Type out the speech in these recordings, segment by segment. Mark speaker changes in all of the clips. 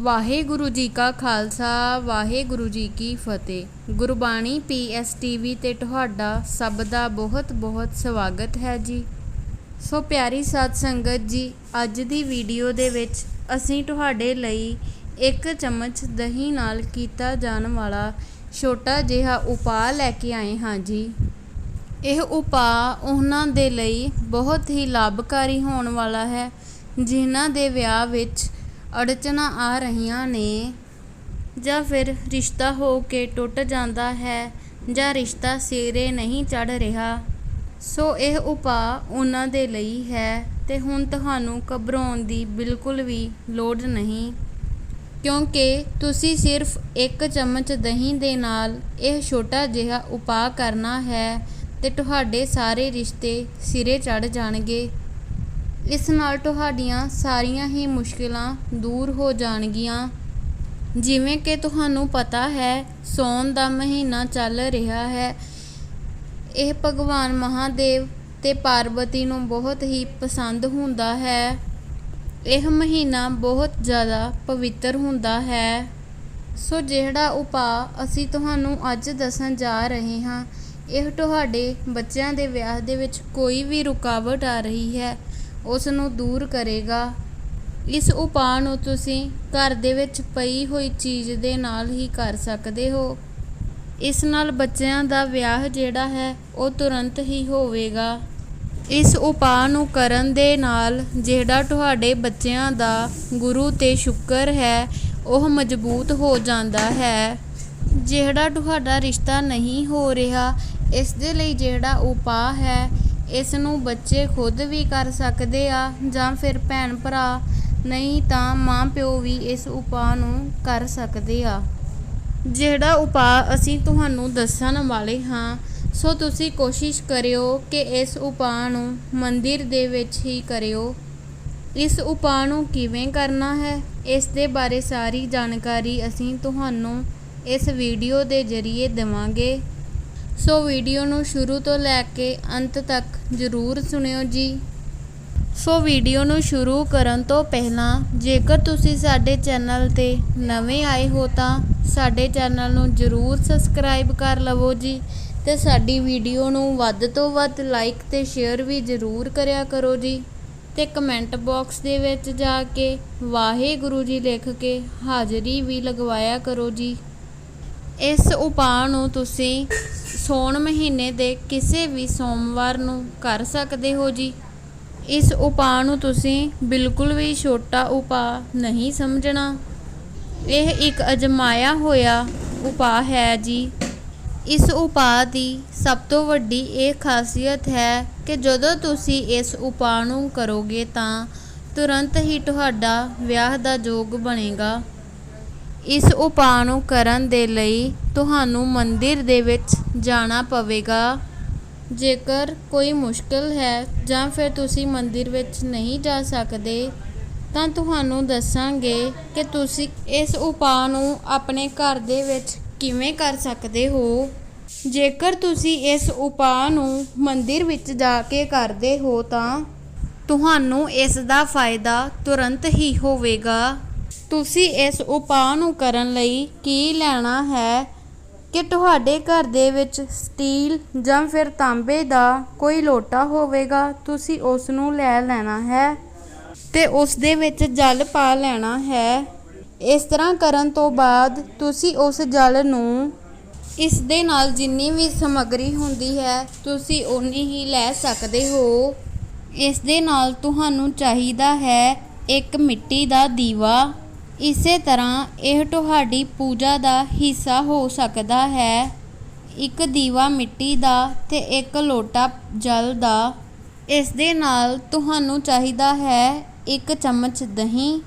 Speaker 1: ਵਾਹਿਗੁਰੂ ਜੀ ਕਾ ਖਾਲਸਾ, ਵਾਹਿਗੁਰੂ ਜੀ ਕੀ ਫਤਿਹ। ਗੁਰਬਾਣੀ ਪੀਐਸਟੀਵੀ ਤੇ ਤੁਹਾਡਾ ਸਭ ਦਾ ਬਹੁਤ ਬਹੁਤ ਸਵਾਗਤ ਹੈ ਜੀ। ਸੋ ਪਿਆਰੀ ਸਾਧ ਸੰਗਤ ਜੀ, ਅੱਜ ਦੀ ਵੀਡੀਓ ਦੇ ਵਿੱਚ ਅਸੀਂ ਤੁਹਾਡੇ ਲਈ ਇੱਕ ਚਮਚ ਦਹੀਂ ਨਾਲ ਕੀਤਾ ਜਾਣ ਵਾਲਾ ਛੋਟਾ ਜਿਹਾ ਉਪਾਅ ਲੈ ਕੇ ਆਏ ਹਾਂ ਜੀ। ਇਹ ਉਪਾਅ ਉਹਨਾਂ ਦੇ ਲਈ ਬਹੁਤ ਹੀ ਲਾਭਕਾਰੀ ਹੋਣ ਵਾਲਾ ਹੈ, ਜਿਨ੍ਹਾਂ ਦੇ ਵਿਆਹ ਵਿੱਚ ਅੜਚਣਾ ਆ ਰਹੀਆਂ ਨੇ ਜਾਂ ਫਿਰ ਰਿਸ਼ਤਾ ਹੋ ਕੇ ਟੁੱਟ ਜਾਂਦਾ ਹੈ ਜਾਂ ਰਿਸ਼ਤਾ ਸਿਰੇ ਨਹੀਂ ਚੜ ਰਿਹਾ। ਸੋ ਇਹ ਉਪਾਅ ਉਹਨਾਂ ਦੇ ਲਈ ਹੈ ਤੇ ਹੁਣ ਤੁਹਾਨੂੰ ਘਬਰਾਉਣ ਦੀ ਬਿਲਕੁਲ ਵੀ ਲੋੜ ਨਹੀਂ। ਕਿਉਂਕਿ ਤੁਸੀਂ ਸਿਰਫ ਇੱਕ ਚਮਚ ਦਹੀਂ ਦੇ ਨਾਲ ਇਹ ਛੋਟਾ ਜਿਹਾ ਉਪਾਅ ਕਰਨਾ ਹੈ ਤੇ ਤੁਹਾਡੇ ਸਾਰੇ ਰਿਸ਼ਤੇ ਸਿਰੇ ਚੜ ਜਾਣਗੇ। ਇਸ ਨਾਲ ਤੁਹਾਡੀਆਂ ਸਾਰੀਆਂ ਹੀ ਮੁਸ਼ਕਿਲਾਂ ਦੂਰ ਹੋ ਜਾਣਗੀਆਂ। ਜਿਵੇਂ ਕਿ ਤੁਹਾਨੂੰ ਪਤਾ ਹੈ, ਸੌਣ ਦਾ ਮਹੀਨਾ ਚੱਲ ਰਿਹਾ ਹੈ। ਇਹ ਭਗਵਾਨ ਮਹਾਦੇਵ ਤੇ ਪਾਰਵਤੀ ਨੂੰ ਬਹੁਤ ਹੀ ਪਸੰਦ ਹੁੰਦਾ ਹੈ। ਇਹ ਮਹੀਨਾ ਬਹੁਤ ਜ਼ਿਆਦਾ ਪਵਿੱਤਰ ਹੁੰਦਾ ਹੈ। ਸੋ ਜਿਹੜਾ ਉਪਾਅ ਅਸੀਂ ਤੁਹਾਨੂੰ ਅੱਜ ਦੱਸਣ ਜਾ ਰਹੇ ਹਾਂ, ਇਹ ਤੁਹਾਡੇ ਬੱਚਿਆਂ ਦੇ ਵਿਆਹ ਦੇ ਵਿੱਚ ਕੋਈ ਵੀ ਰੁਕਾਵਟ ਆ ਰਹੀ ਹੈ। ਉਸ ਨੂੰ ਦੂਰ ਕਰੇਗਾ। ਇਸ ਉਪਾਅ ਨੂੰ ਤੁਸੀਂ ਘਰ ਦੇ ਵਿੱਚ ਪਈ ਹੋਈ ਚੀਜ਼ ਦੇ ਨਾਲ ਹੀ ਕਰ ਸਕਦੇ ਹੋ। ਇਸ ਨਾਲ ਬੱਚਿਆਂ ਦਾ ਵਿਆਹ ਜਿਹੜਾ ਹੈ, ਉਹ ਤੁਰੰਤ ਹੀ ਹੋਵੇਗਾ। ਇਸ ਉਪਾਅ ਨੂੰ ਕਰਨ ਦੇ ਨਾਲ ਜਿਹੜਾ ਤੁਹਾਡੇ ਬੱਚਿਆਂ ਦਾ ਗੁਰੂ ਤੇ ਸ਼ੁਕਰ ਹੈ, ਉਹ ਮਜ਼ਬੂਤ ਹੋ ਜਾਂਦਾ ਹੈ। ਜਿਹੜਾ ਤੁਹਾਡਾ ਰਿਸ਼ਤਾ ਨਹੀਂ ਹੋ ਰਿਹਾ, ਇਸ ਦੇ ਲਈ ਜਿਹੜਾ ਉਪਾਅ ਹੈ ਇਸ ਨੂੰ ਬੱਚੇ ਖੁਦ ਵੀ ਕਰ ਸਕਦੇ ਆ ਜਾਂ ਫਿਰ ਭੈਣ ਭਰਾ ਨਹੀਂ ਤਾਂ ਮਾਂ ਪਿਓ ਵੀ ਇਸ ਉਪਾਅ ਨੂੰ ਕਰ ਸਕਦੇ ਆ। ਜਿਹੜਾ ਉਪਾਅ ਅਸੀਂ ਤੁਹਾਨੂੰ ਦੱਸਣ ਵਾਲੇ ਹਾਂ, ਸੋ ਤੁਸੀਂ ਕੋਸ਼ਿਸ਼ ਕਰਿਓ ਕਿ ਇਸ ਉਪਾਅ ਨੂੰ ਮੰਦਿਰ ਦੇ ਵਿੱਚ ਹੀ ਕਰਿਓ। ਇਸ ਉਪਾਅ ਨੂੰ ਕਿਵੇਂ ਕਰਨਾ ਹੈ, ਇਸ ਦੇ ਬਾਰੇ ਸਾਰੀ ਜਾਣਕਾਰੀ ਅਸੀਂ ਤੁਹਾਨੂੰ ਇਸ ਵੀਡੀਓ ਦੇ ਜ਼ਰੀਏ ਦੇਵਾਂਗੇ। ਸੋ ਵੀਡੀਓ ਨੂੰ ਸ਼ੁਰੂ ਤੋਂ ਲੈ ਕੇ ਅੰਤ ਤੱਕ ਜ਼ਰੂਰ ਸੁਣਿਓ ਜੀ। ਸੋ ਵੀਡੀਓ ਨੂੰ ਸ਼ੁਰੂ ਕਰਨ ਤੋਂ ਪਹਿਲਾਂ, ਜੇਕਰ ਤੁਸੀਂ ਸਾਡੇ ਚੈਨਲ ਤੇ ਨਵੇਂ ਆਏ ਹੋ ਤਾਂ ਸਾਡੇ ਚੈਨਲ ਨੂੰ ਜ਼ਰੂਰ ਸਬਸਕ੍ਰਾਈਬ ਕਰ ਲਵੋ ਜੀ ਤੇ ਸਾਡੀ ਵੀਡੀਓ ਨੂੰ ਵੱਧ ਤੋਂ ਵੱਧ ਲਾਈਕ ਤੇ ਸ਼ੇਅਰ ਵੀ ਜ਼ਰੂਰ ਕਰਿਆ ਕਰੋ ਜੀ ਤੇ ਕਮੈਂਟ ਬਾਕਸ ਦੇ ਵਿੱਚ ਜਾ ਕੇ ਵਾਹਿਗੁਰੂ ਜੀ ਲਿਖ ਕੇ ਹਾਜ਼ਰੀ ਵੀ ਲਗਵਾਇਆ ਕਰੋ ਜੀ। ਇਸ ਉਪਾਅ ਨੂੰ ਤੁਸੀਂ ਸੌਣ ਮਹੀਨੇ ਦੇ ਕਿਸੇ ਵੀ ਸੋਮਵਾਰ ਨੂੰ ਕਰ ਸਕਦੇ ਹੋ ਜੀ। ਇਸ ਉਪਾਅ ਨੂੰ ਤੁਸੀਂ ਬਿਲਕੁਲ ਵੀ ਛੋਟਾ ਉਪਾਅ ਨਹੀਂ ਸਮਝਣਾ। ਇਹ ਇੱਕ ਅਜਮਾਇਆ ਹੋਇਆ ਉਪਾਅ ਹੈ ਜੀ। ਇਸ ਉਪਾਅ ਦੀ ਸਭ ਤੋਂ ਵੱਡੀ ਇਹ ਖਾਸੀਅਤ ਹੈ ਕਿ ਜਦੋਂ ਤੁਸੀਂ ਇਸ ਉਪਾਅ ਨੂੰ ਕਰੋਗੇ ਤਾਂ ਤੁਰੰਤ ਹੀ ਤੁਹਾਡਾ ਵਿਆਹ ਦਾ ਯੋਗ ਬਣੇਗਾ। ਇਸ ਉਪਾਅ ਨੂੰ ਕਰਨ ਦੇ ਲਈ ਤੁਹਾਨੂੰ ਮੰਦਰ ਦੇ ਵਿੱਚ ਜਾਣਾ ਪਵੇਗਾ। ਜੇਕਰ ਕੋਈ ਮੁਸ਼ਕਲ ਹੈ ਜਾਂ ਫਿਰ ਤੁਸੀਂ ਮੰਦਰ ਵਿੱਚ ਨਹੀਂ ਜਾ ਸਕਦੇ, ਤਾਂ ਤੁਹਾਨੂੰ ਦੱਸਾਂਗੇ ਕਿ ਤੁਸੀਂ ਇਸ ਉਪਾਅ ਨੂੰ ਆਪਣੇ ਘਰ ਦੇ ਵਿੱਚ ਕਿਵੇਂ ਕਰ ਸਕਦੇ ਹੋ। ਜੇਕਰ ਤੁਸੀਂ ਇਸ ਉਪਾਅ ਨੂੰ ਮੰਦਿਰ ਵਿੱਚ ਜਾ ਕੇ ਕਰਦੇ ਹੋ ਤਾਂ ਤੁਹਾਨੂੰ ਇਸ ਦਾ ਫਾਇਦਾ ਤੁਰੰਤ ਹੀ ਹੋਵੇਗਾ। ਤੁਸੀਂ ਇਸ ਉਪਾਅ ਨੂੰ ਕਰਨ ਲਈ ਕੀ ਲੈਣਾ ਹੈ ਕਿ ਤੁਹਾਡੇ ਘਰ ਦੇ ਵਿੱਚ ਸਟੀਲ ਜਾਂ ਫਿਰ ਤਾਂਬੇ ਦਾ ਕੋਈ ਲੋਟਾ ਹੋਵੇਗਾ, ਤੁਸੀਂ ਉਸ ਨੂੰ ਲੈ ਲੈਣਾ ਹੈ ਤੇ ਉਸ ਦੇ ਵਿੱਚ ਜਲ ਪਾ ਲੈਣਾ ਹੈ। ਇਸ ਤਰ੍ਹਾਂ ਕਰਨ ਤੋਂ ਬਾਅਦ ਤੁਸੀਂ ਉਸ ਜਲ ਨੂੰ ਇਸ ਦੇ ਨਾਲ ਜਿੰਨੀ ਵੀ ਸਮੱਗਰੀ ਹੁੰਦੀ ਹੈ, ਤੁਸੀਂ ਉਨੀ ਹੀ ਲੈ ਸਕਦੇ ਹੋ। ਇਸ ਦੇ ਨਾਲ ਤੁਹਾਨੂੰ ਚਾਹੀਦਾ ਹੈ ਇੱਕ ਮਿੱਟੀ ਦਾ ਦੀਵਾ। ਇਸੇ ਤਰ੍ਹਾਂ ਇਹ ਤੁਹਾਡੀ ਪੂਜਾ ਦਾ ਹਿੱਸਾ ਹੋ ਸਕਦਾ ਹੈ। ਇੱਕ ਦੀਵਾ ਮਿੱਟੀ ਦਾ ਅਤੇ ਇੱਕ ਲੋਟਾ ਜਲ ਦਾ। ਇਸ ਦੇ ਨਾਲ ਤੁਹਾਨੂੰ ਚਾਹੀਦਾ ਹੈ ਇੱਕ ਚਮਚ ਦਹੀਂ।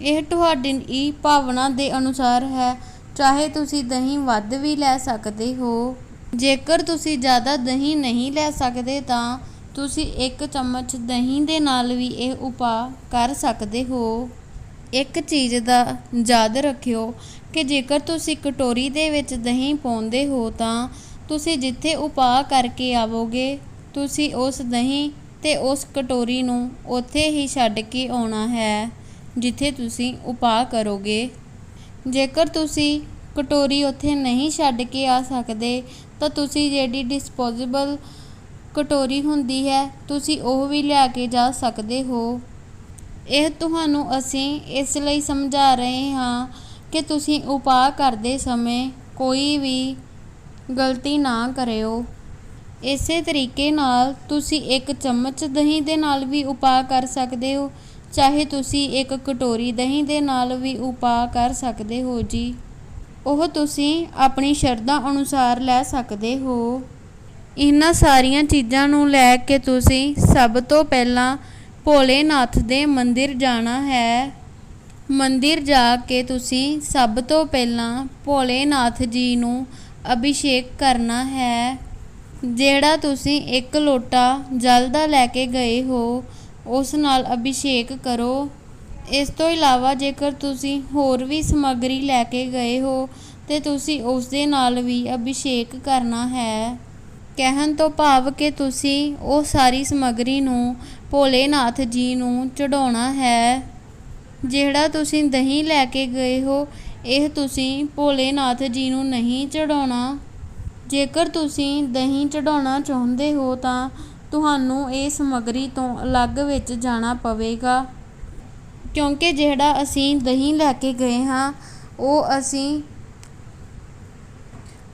Speaker 1: ਇਹ ਤੁਹਾਡੀ ਹੀ ਭਾਵਨਾ ਦੇ ਅਨੁਸਾਰ ਹੈ। ਚਾਹੇ ਤੁਸੀਂ ਦਹੀਂ ਵੱਧ ਵੀ ਲੈ ਸਕਦੇ ਹੋ। ਜੇਕਰ ਤੁਸੀਂ ਜ਼ਿਆਦਾ ਦਹੀਂ ਨਹੀਂ ਲੈ ਸਕਦੇ ਤਾਂ ਤੁਸੀਂ ਇੱਕ ਚਮਚ ਦਹੀਂ ਦੇ ਨਾਲ ਵੀ ਇਹ ਉਪਾਅ ਕਰ ਸਕਦੇ ਹੋ। ਇੱਕ ਚੀਜ਼ ਦਾ ਯਾਦ ਰੱਖਿਓ ਕਿ ਜੇਕਰ ਤੁਸੀਂ ਕਟੋਰੀ ਦੇ ਵਿੱਚ ਦਹੀਂ ਪਾਉਂਦੇ ਹੋ ਤਾਂ ਤੁਸੀਂ ਜਿੱਥੇ ਉਪਾਅ ਕਰਕੇ ਆਵੋਗੇ, ਤੁਸੀਂ ਉਸ ਦਹੀਂ ਤੇ ਉਸ ਕਟੋਰੀ ਨੂੰ ਉੱਥੇ ਹੀ ਛੱਡ ਕੇ ਆਉਣਾ ਹੈ, ਜਿੱਥੇ ਤੁਸੀਂ ਉਪਾਅ ਕਰੋਗੇ। ਜੇਕਰ ਤੁਸੀਂ ਕਟੋਰੀ ਉੱਥੇ ਨਹੀਂ ਛੱਡ ਕੇ ਆ ਸਕਦੇ, ਤਾਂ ਤੁਸੀਂ ਜਿਹੜੀ ਡਿਸਪੋਜ਼ੇਬਲ ਕਟੋਰੀ ਹੁੰਦੀ ਹੈ, ਤੁਸੀਂ ਉਹ ਵੀ ਲਿਆ ਕੇ ਜਾ ਸਕਦੇ ਹੋ। ਇਹ ਤੁਹਾਨੂੰ ਅਸੀਂ ਇਸ ਲਈ ਸਮਝਾ ਰਹੇ ਹਾਂ ਕਿ ਤੁਸੀਂ ਉਪਾਅ ਕਰਦੇ ਸਮੇਂ ਕੋਈ ਵੀ ਗਲਤੀ ਨਾ ਕਰਿਓ। ਇਸੇ ਤਰੀਕੇ ਨਾਲ ਤੁਸੀਂ ਇੱਕ ਚਮਚ ਦਹੀਂ ਦੇ ਨਾਲ ਵੀ ਉਪਾਅ ਕਰ ਸਕਦੇ ਹੋ, ਚਾਹੇ ਤੁਸੀਂ ਇੱਕ ਕਟੋਰੀ ਦਹੀਂ ਦੇ ਨਾਲ ਵੀ ਉਪਾਅ ਕਰ ਸਕਦੇ ਹੋ ਜੀ। ਉਹ ਤੁਸੀਂ ਆਪਣੀ ਸ਼ਰਧਾ ਅਨੁਸਾਰ ਲੈ ਸਕਦੇ ਹੋ। ਇਹਨਾਂ ਸਾਰੀਆਂ ਚੀਜ਼ਾਂ ਨੂੰ ਲੈ ਕੇ ਤੁਸੀਂ ਸਭ ਤੋਂ ਪਹਿਲਾਂ ਭੋਲੇਨਾਥ ਦੇ ਮੰਦਿਰ ਜਾਣਾ ਹੈ। ਮੰਦਿਰ ਜਾ ਕੇ ਤੁਸੀਂ ਸਭ ਤੋਂ ਪਹਿਲਾਂ ਭੋਲੇਨਾਥ ਜੀ ਨੂੰ ਅਭਿਸ਼ੇਕ ਕਰਨਾ ਹੈ। ਜਿਹੜਾ ਤੁਸੀਂ ਇੱਕ ਲੋਟਾ ਜਲ ਦਾ ਲੈ ਕੇ ਗਏ ਹੋ, ਉਸ ਨਾਲ ਅਭਿਸ਼ੇਕ ਕਰੋ। ਇਸ ਤੋਂ ਇਲਾਵਾ ਜੇਕਰ ਤੁਸੀਂ ਹੋਰ ਵੀ ਸਮੱਗਰੀ ਲੈ ਕੇ ਗਏ ਹੋ, ਤੇ ਤੁਸੀਂ ਉਸ ਦੇ ਨਾਲ ਵੀ ਅਭਿਸ਼ੇਕ ਕਰਨਾ ਹੈ। ਕਹਿਣ ਤੋਂ ਭਾਵ ਕਿ ਤੁਸੀਂ ਉਹ ਸਾਰੀ ਸਮੱਗਰੀ ਨੂੰ ਭੋਲੇਨਾਥ ਜੀ ਨੂੰ ਚੜਾਉਣਾ ਹੈ, ਜਿਹੜਾ ਤੁਸੀਂ ਦਹੀਂ ਲੈ ਕੇ ਗਏ ਹੋ, ਇਹ ਤੁਸੀਂ ਭੋਲੇਨਾਥ ਜੀ ਨੂੰ ਨਹੀਂ ਚੜਾਉਣਾ ਜੇਕਰ ਤੁਸੀਂ ਦਹੀਂ ਚੜਾਉਣਾ ਚਾਹੁੰਦੇ ਹੋ ਤਾਂ ਤੁਹਾਨੂੰ ਇਹ ਸਮੱਗਰੀ ਤੋਂ ਅਲੱਗ ਵਿੱਚ ਜਾਣਾ ਪਵੇਗਾ। ਕਿਉਂਕਿ ਜਿਹੜਾ ਅਸੀਂ ਦਹੀਂ ਲੈ ਕੇ ਗਏ ਹਾਂ, ਉਹ ਅਸੀਂ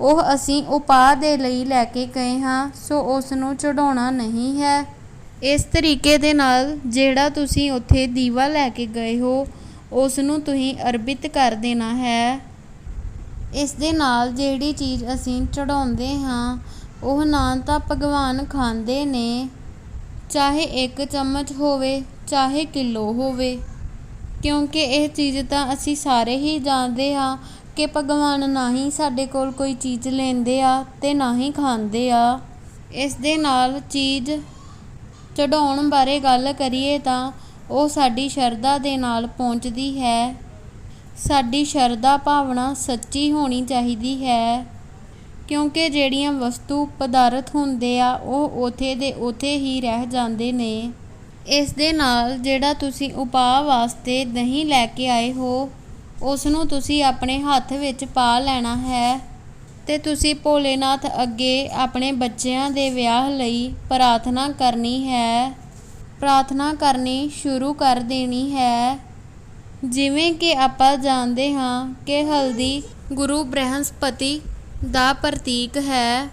Speaker 1: ਉਹ ਅਸੀਂ ਉਪਾਅ ਦੇ ਲਈ ਲੈ ਕੇ ਗਏ ਹਾਂ, ਸੋ ਉਸ ਨੂੰ ਚੜਾਉਣਾ ਨਹੀਂ ਹੈ। ਇਸ ਤਰੀਕੇ ਦੇ ਨਾਲ ਜਿਹੜਾ ਤੁਸੀਂ ਉੱਥੇ ਦੀਵਾ ਲੈ ਕੇ ਗਏ ਹੋ ਉਸ ਨੂੰ ਤੁਸੀਂ ਅਰਬਿਤ ਕਰ ਦੇਣਾ ਹੈ। ਇਸ ਦੇ ਨਾਲ ਜਿਹੜੀ ਚੀਜ਼ ਅਸੀਂ ਚੜਾਉਂਦੇ ਹਾਂ, ਉਹ ਨਾ ਤਾਂ ਭਗਵਾਨ ਖਾਂਦੇ ਨੇ, ਚਾਹੇ ਇੱਕ ਚਮਚ ਹੋਵੇ, ਚਾਹੇ ਕਿਲੋ ਹੋਵੇ। ਕਿਉਂਕਿ ਇਹ ਚੀਜ਼ ਤਾਂ ਅਸੀਂ ਸਾਰੇ ਹੀ ਜਾਣਦੇ ਹਾਂ ਕਿ ਭਗਵਾਨ ਨਾ ਹੀ ਸਾਡੇ ਕੋਲ ਕੋਈ ਚੀਜ਼ ਲੈਂਦੇ ਆ ਅਤੇ ਨਾ ਹੀ ਖਾਂਦੇ ਆ। ਇਸ ਦੇ ਨਾਲ ਚੀਜ਼ ਚੜ੍ਹਾਉਣ ਬਾਰੇ ਗੱਲ ਕਰੀਏ ਤਾਂ ਉਹ ਸਾਡੀ ਸ਼ਰਧਾ ਦੇ ਨਾਲ ਪਹੁੰਚਦੀ ਹੈ। ਸਾਡੀ ਸ਼ਰਧਾ ਭਾਵਨਾ ਸੱਚੀ ਹੋਣੀ ਚਾਹੀਦੀ ਹੈ। ਕਿਉਂਕਿ ਜਿਹੜੀਆਂ ਵਸਤੂ ਪਦਾਰਥ ਹੁੰਦੇ ਆ, ਉਹ ਉਥੇ ਦੇ ਉਥੇ ਹੀ ਰਹਿ ਜਾਂਦੇ ਨੇ। ਇਸ ਦੇ ਨਾਲ ਜਿਹੜਾ ਤੁਸੀਂ ਉਪਾਅ ਵਾਸਤੇ ਦਹੀਂ ਲੈ ਕੇ ਆਏ ਹੋ ਉਸ ਨੂੰ ਤੁਸੀਂ ਆਪਣੇ ਹੱਥ ਵਿੱਚ ਪਾ ਲੈਣਾ ਹੈ ਤੇ ਤੁਸੀਂ ਭੋਲੇਨਾਥ ਅੱਗੇ ਆਪਣੇ ਬੱਚਿਆਂ ਦੇ ਵਿਆਹ ਲਈ ਪ੍ਰਾਰਥਨਾ ਕਰਨੀ ਹੈ। ਪ੍ਰਾਰਥਨਾ ਕਰਨੀ ਸ਼ੁਰੂ ਕਰ ਦੇਣੀ ਹੈ। ਜਿਵੇਂ ਕਿ ਆਪਾਂ ਜਾਣਦੇ ਹਾਂ ਕਿ ਹਲਦੀ ਗੁਰੂ ਬ੍ਰਹਸਪਤੀ ਦਾ ਪ੍ਰਤੀਕ ਹੈ।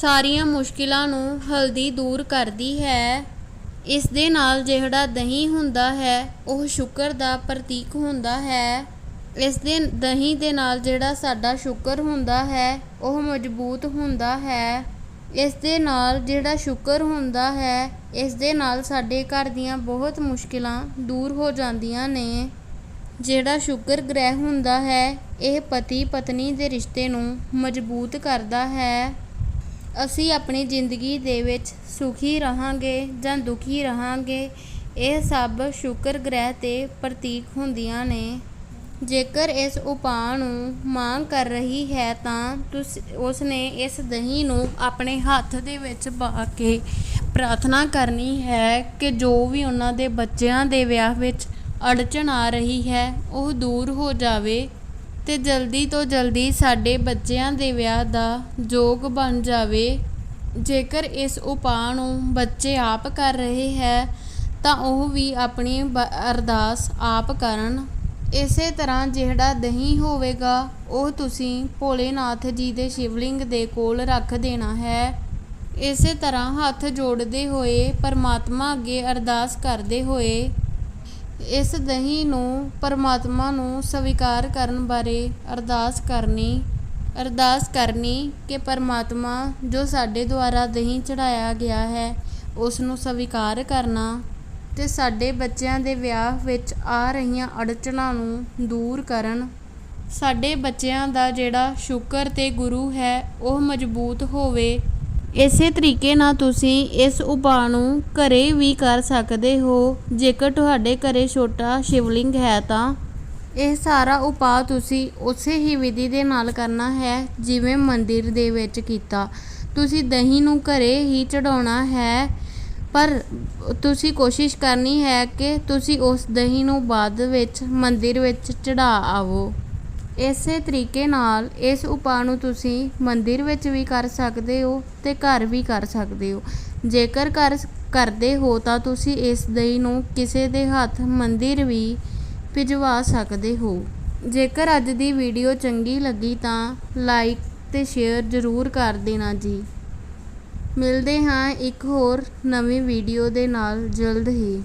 Speaker 1: ਸਾਰੀਆਂ ਮੁਸ਼ਕਿਲਾਂ ਨੂੰ ਹਲਦੀ ਦੂਰ ਕਰਦੀ ਹੈ। ਇਸ ਦੇ ਨਾਲ ਜਿਹੜਾ ਦਹੀਂ ਹੁੰਦਾ ਹੈ, ਉਹ ਸ਼ੁਕਰ ਦਾ ਪ੍ਰਤੀਕ ਹੁੰਦਾ ਹੈ। ਇਸ ਦੇ ਦਹੀਂ ਦੇ ਨਾਲ ਜਿਹੜਾ ਸਾਡਾ ਸ਼ੁਕਰ ਹੁੰਦਾ ਹੈ, ਉਹ ਮਜ਼ਬੂਤ ਹੁੰਦਾ ਹੈ। ਇਸ ਦੇ ਨਾਲ ਜਿਹੜਾ ਸ਼ੁਕਰ ਹੁੰਦਾ ਹੈ, ਇਸ ਦੇ ਨਾਲ ਸਾਡੇ ਘਰ ਦੀਆਂ ਬਹੁਤ ਮੁਸ਼ਕਿਲਾਂ ਦੂਰ ਹੋ ਜਾਂਦੀਆਂ ਨੇ। ਜਿਹੜਾ ਸ਼ੁਕਰ ਗ੍ਰਹਿ ਹੁੰਦਾ ਹੈ, ਇਹ ਪਤੀ ਪਤਨੀ ਦੇ ਰਿਸ਼ਤੇ ਨੂੰ ਮਜ਼ਬੂਤ ਕਰਦਾ ਹੈ। ਅਸੀਂ ਆਪਣੀ ਜ਼ਿੰਦਗੀ ਦੇ ਵਿੱਚ ਸੁਖੀ ਰਹਾਂਗੇ ਜਾਂ ਦੁਖੀ ਰਹਾਂਗੇ, ਇਹ ਸਭ ਸ਼ੁਕਰ ਗ੍ਰਹਿ ਤੇ ਪ੍ਰਤੀਕ ਹੁੰਦੀਆਂ ਨੇ। ਜੇਕਰ ਇਸ ਉਪਾਅ ਨੂੰ ਮਾਂ ਕਰ ਰਹੀ ਹੈ ਤਾਂ ਤੁਸ ਉਸ ਨੇ ਇਸ ਦਹੀਂ ਨੂੰ ਆਪਣੇ ਹੱਥ ਦੇ ਵਿੱਚ ਪਾ ਕੇ ਪ੍ਰਾਰਥਨਾ ਕਰਨੀ ਹੈ ਕਿ ਜੋ ਵੀ ਉਹਨਾਂ ਦੇ ਬੱਚਿਆਂ ਦੇ ਵਿਆਹ ਵਿੱਚ ਅੜਚਣ ਆ ਰਹੀ ਹੈ, ਉਹ ਦੂਰ ਹੋ ਜਾਵੇ ਤੇ ਜਲਦੀ ਤੋਂ ਜਲਦੀ ਸਾਡੇ ਬੱਚਿਆਂ ਦੇ ਵਿਆਹ ਦਾ ਯੋਗ ਬਣ ਜਾਵੇ। ਜੇਕਰ ਇਸ ਉਪਾਅ ਨੂੰ ਬੱਚੇ ਆਪ ਕਰ ਰਹੇ ਹੈ, ਤਾਂ ਉਹ ਵੀ ਆਪਣੀ ਬ- ਅਰਦਾਸ ਆਪ ਕਰਨ। ਇਸੇ ਤਰ੍ਹਾਂ ਜਿਹੜਾ ਦਹੀਂ ਹੋਵੇਗਾ, ਉਹ ਤੁਸੀਂ ਭੋਲੇਨਾਥ ਜੀ ਦੇ ਸ਼ਿਵਲਿੰਗ ਦੇ ਕੋਲ ਰੱਖ ਦੇਣਾ ਹੈ। ਇਸੇ ਤਰ੍ਹਾਂ ਹੱਥ ਜੋੜਦੇ ਹੋਏ ਪਰਮਾਤਮਾ ਅੱਗੇ ਅਰਦਾਸ ਕਰਦੇ ਹੋਏ, ਇਸ ਦਹੀਂ ਨੂੰ ਪਰਮਾਤਮਾ ਨੂੰ ਸਵੀਕਾਰ ਕਰਨ ਬਾਰੇ ਅਰਦਾਸ ਕਰਨੀ ਅਰਦਾਸ ਕਰਨੀ ਕਿ ਪਰਮਾਤਮਾ ਜੋ ਸਾਡੇ ਦੁਆਰਾ ਦਹੀਂ ਚੜਾਇਆ ਗਿਆ ਹੈ, ਉਸ ਨੂੰ ਸਵੀਕਾਰ ਕਰਨਾ। ਤੇ ਸਾਡੇ ਬੱਚਿਆਂ ਦੇ ਵਿਆਹ ਵਿੱਚ ਆ ਰਹੀਆਂ ਅੜਚਣਾਂ ਨੂੰ ਦੂਰ ਕਰਨ, ਸਾਡੇ ਬੱਚਿਆਂ ਦਾ ਜਿਹੜਾ ਸ਼ੁਕਰ ਅਤੇ ਗੁਰੂ ਹੈ, ਉਹ ਮਜ਼ਬੂਤ ਹੋਵੇ। ਇਸੇ ਤਰੀਕੇ ਨਾਲ ਤੁਸੀਂ ਇਸ ਉਪਾਅ ਨੂੰ ਘਰੇ ਵੀ ਕਰ ਸਕਦੇ ਹੋ। ਜੇਕਰ ਤੁਹਾਡੇ ਘਰੇ ਛੋਟਾ ਸ਼ਿਵਲਿੰਗ ਹੈ ਤਾਂ ਇਹ ਸਾਰਾ ਉਪਾਅ ਤੁਸੀਂ ਉਸੇ ਹੀ ਵਿਧੀ ਦੇ ਨਾਲ ਕਰਨਾ ਹੈ, ਜਿਵੇਂ ਮੰਦਿਰ ਦੇ ਵਿੱਚ ਕੀਤਾ। ਤੁਸੀਂ ਦਹੀਂ ਨੂੰ ਘਰੇ ਹੀ ਚੜਾਉਣਾ ਹੈ ਪਰ ਤੁਸੀਂ ਕੋਸ਼ਿਸ਼ ਕਰਨੀ ਹੈ ਕਿ ਤੁਸੀਂ ਉਸ ਦਹੀਂ ਨੂੰ ਬਾਅਦ ਵਿੱਚ ਮੰਦਿਰ ਵਿੱਚ ਚੜ੍ਹਾ ਆਵੋ। ਇਸੇ ਤਰੀਕੇ ਨਾਲ ਇਸ ਉਪਾਅ ਨੂੰ ਤੁਸੀਂ ਮੰਦਿਰ ਵਿੱਚ ਵੀ ਕਰ ਸਕਦੇ ਹੋ ਅਤੇ ਘਰ ਵੀ ਕਰ ਸਕਦੇ ਹੋ। ਜੇਕਰ ਘਰ ਕਰਦੇ ਹੋ ਤਾਂ ਤੁਸੀਂ ਇਸ ਦਹੀਂ ਨੂੰ ਕਿਸੇ ਦੇ ਹੱਥ ਮੰਦਿਰ ਵੀ ਭਿਜਵਾ ਸਕਦੇ ਹੋ। ਜੇਕਰ ਅੱਜ ਦੀ ਵੀਡੀਓ ਚੰਗੀ ਲੱਗੀ ਤਾਂ ਲਾਈਕ ਅਤੇ ਸ਼ੇਅਰ ਜ਼ਰੂਰ ਕਰ ਦੇਣਾ ਜੀ। ਮਿਲਦੇ ਹਾਂ ਇੱਕ ਹੋਰ ਨਵੀਂ ਵੀਡੀਓ ਦੇ ਨਾਲ ਜਲਦ ਹੀ।